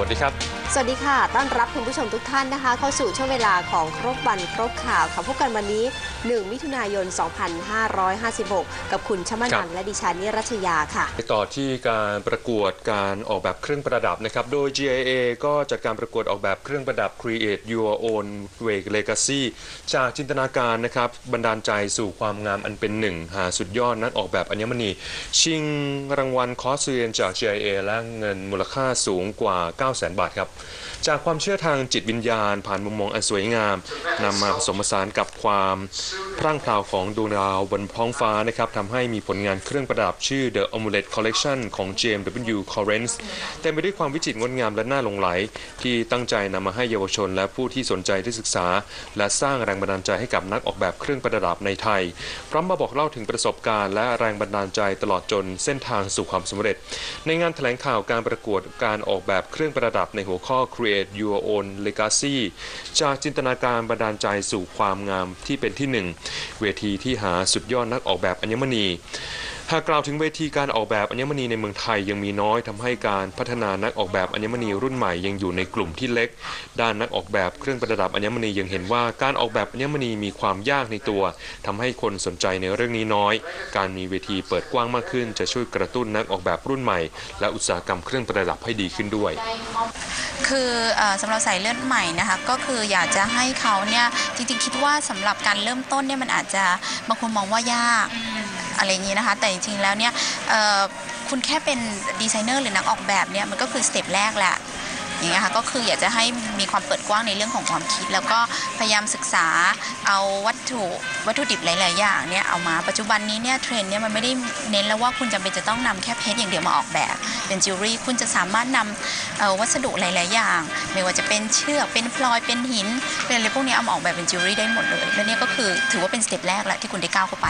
วัสดีครับ สวัสดีค่ะ ต้อนรับคุณผู้ชมทุกท่านนะคะ เข้าสู่ช่วงเวลาของครบวันครบข่าวค่ะพบกันวันนี้ 1 มิถุนายน 2556 กับคุณชมาครันับนและดิฉันนิรัชยาค่ะ ไปต่อที่การประกวดการออกแบบเครื่องประดับนะครับ โดย GIA ก็จัดการประกวดออกแบบเครื่องประดับ Create Your Own Way Legacy จากจินตนาการนะครับบันดาลใจสู่ความงามอันเป็นหนึ่งหาสุดยอดนักออกแบบอัญมณี ชิงรางวัลคอร์สเรียนจาก GIA และเงินมูลค่าสูงกว่า900,000 บาทครับ จากความเชื่อทางจิตวิญญาณ ผ่านมุมมองอันสวยงามนำมาผสมผสานกับความพรั่งพราวของดวงดาวบนท้องฟ้านะครับทำให้มีผลงานเครื่องประดับชื่อ The Amulet Collection ของ James W. Correns เต็มไปด้วยความวิจิตรงดงามและน่าหลงไหล ที่ตั้งใจนำมาให้เยาวชน และผู้ที่สนใจได้ศึกษา และสร้างแรงบันดาลใจให้กับนักออกแบบเครื่องประดับในไทย พร้อมมาบอกเล่าถึงประสบการณ์และแรงบันดาลใจตลอดจนเส้นทางสู่ความสำเร็จ ในงานแถลงข่าวการประกวดการออกแบบเครื่องประดับในหัวข้อ Create Your Own Legacy จากจินตนาการบันดาลใจสู่ความงามที่เป็นที่หนึ่งเวทีที่หาสุดยอดนักออกแบบอัญมณี หากกล่าวถึงเวทีการออกแบบอัญมณีในเมืองไทยยังมีน้อยทำให้การพัฒนานักออกแบบอัญมณีรุ่นใหม่ยังอยู่ในกลุ่มที่เล็ก ด้านนักออกแบบเครื่องประดับอัญมณียังเห็นว่าการออกแบบอัญมณีมีความยากในตัวทำให้คนสนใจในเรื่องนี้น้อย การมีเวทีเปิดกว้างมากขึ้น จะช่วยกระตุ้นนักออกแบบรุ่นใหม่ และอุตสาหกรรมเครื่องประดับให้ดีขึ้นด้วย คือเออสำหรับสายเลือดใหม่นะคะก็คืออยากจะให้เขาเนี่ยจริงๆคิดว่าสำหรับการเริ่มต้นเนี่ยมันอาจจะบางคนมองว่ายาก อะไรอย่างนี้นะคะ แต่จริงๆแล้วเนี่ยคุณแค่เป็นดีไซเนอร์หรือนักออกแบบเนี่ยมันก็คือสเต็ปแรกแหละ อย่างเงี้ยค่ะก็คืออยากจะให้มีความเปิดกว้างในเรื่องของความคิด แล้วก็พยายามศึกษาเอาวัตถุวัตถุดิบหลาย ๆ อย่างเนี่ยเอามาปัจจุบันนี้เนี่ยเทรนด์เนี่ยมันไม่ได้เน้นแล้วว่าคุณจำเป็นจะต้องนำแค่เพชรอย่างเดียวมาออกแบบ เป็นจิวเวลรี่คุณจะสามารถนำวัสดุหลาย ๆ อย่าง ไม่ว่าจะเป็นเชือกเป็นพลอยเป็นหินเป็นอะไรพวกนี้เอามาออกแบบเป็นจิวเวลรี่ได้หมดเลยและเนี่ยก็คือถือว่าเป็นสเต็ปแรกแหละที่คุณได้ก้าวเข้าไป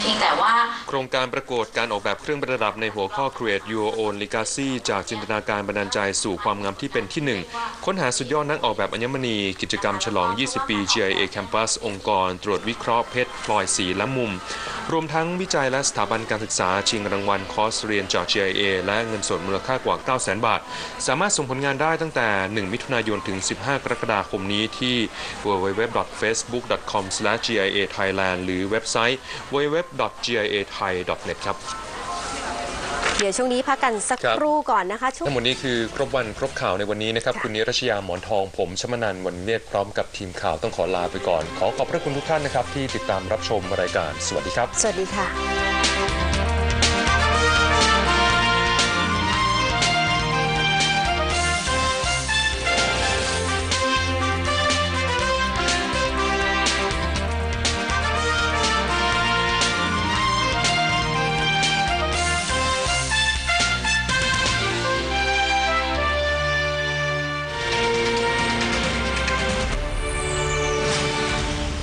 เพียงแต่ว่าโครงการประกวดการออกแบบเครื่องประดับในหัวข้อ Create Your Own Legacy จากจินตนาการบันดาลใจสู่ความงามที่เป็นที่หนึ่งค้นหาสุดยอดนักออกแบบอัญมณี กิจกรรมฉลอง 20 ปี GIA Campus องค์กร ตรวจวิเคราะห์เพชรพลอยสีและมุม รวมทั้งวิจัยและสถาบันการศึกษา ชิงรางวัลคอร์สเรียนจาก GIA และเงินสดมูลค่ากว่า 900,000 บาท สามารถส่งผลงานได้ตั้งแต่ 1 มิถุนายนถึง 15 กรกฎาคมนี้ที่ www.facebook.com/giathailand หรือเว็บไซต์ www.giathai.net ครับ เดี๋ยวช่วงนี้พักกันสักครับครู่ก่อนนะคะช่วงทั้งหมดนี้คือครบวันครบข่าวในวันนี้นะครับ คุณนิรัชยาหมอนทองผมชมนันท์วันเนตรพร้อมกับทีมข่าวต้องขอลาไปก่อน ขอขอบพระคุณทุกท่านนะครับ ที่ติดตามรับชมรายการสวัสดีครับ สวัสดีค่ะ